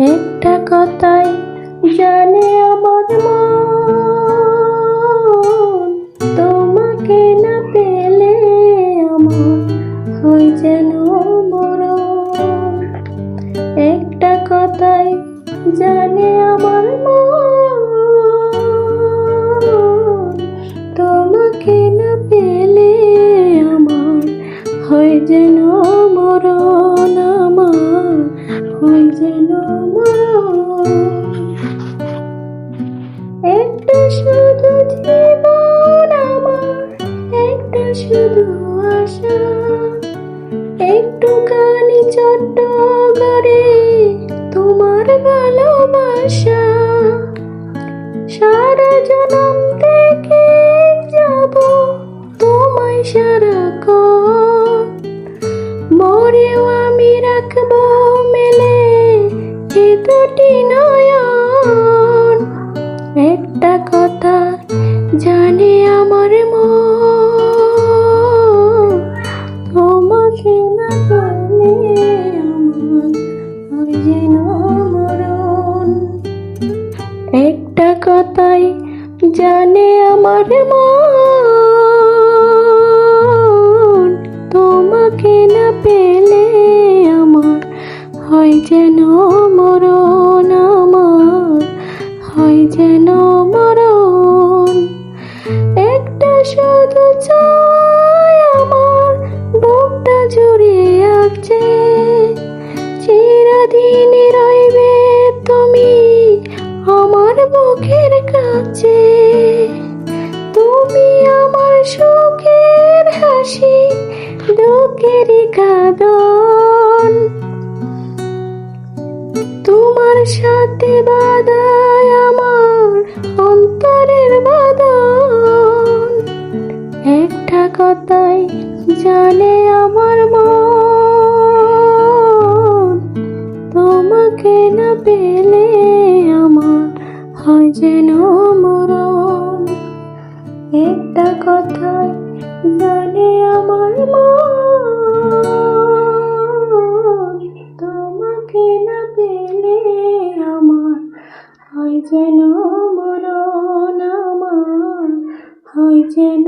একটা কথাই জানে আমার তোমাকে না পেলে আমার হয় যেন মরণ। একটা কথাই জানে আমার মন তোমাকে না পেলে আমার হয় যেন মরণ আমার। হয় যেন একটা শুধু জীবন আমার, একটা শুধু আশা। একটুখানি ছোট্ট করে তোমার ভালোবাসা। সারা জনম থেকে যাব তোমায় সারাক্ষণ দুটি নয়ন? একটা কথা জানে আমার মন। তোমাকে না পেলে আমার একটা কথাই জানে আমার মন। যেন মরণ আমার, হয় যেন মরণ। একটা শুধু চাই আমার বুকটা জুড়ে আছে চিরদিন রইবে তুমি আমার বুকের কাছে। তুমি আমার সুখের হাসি দুঃখের কাদন সাথে বাদায় আমার অন্তরের বাদন একটা কথাই জানে আমার মন। তোমাকে না পেলে আমার হয় যেন মরণ যেন মরণ আমার হয় যেন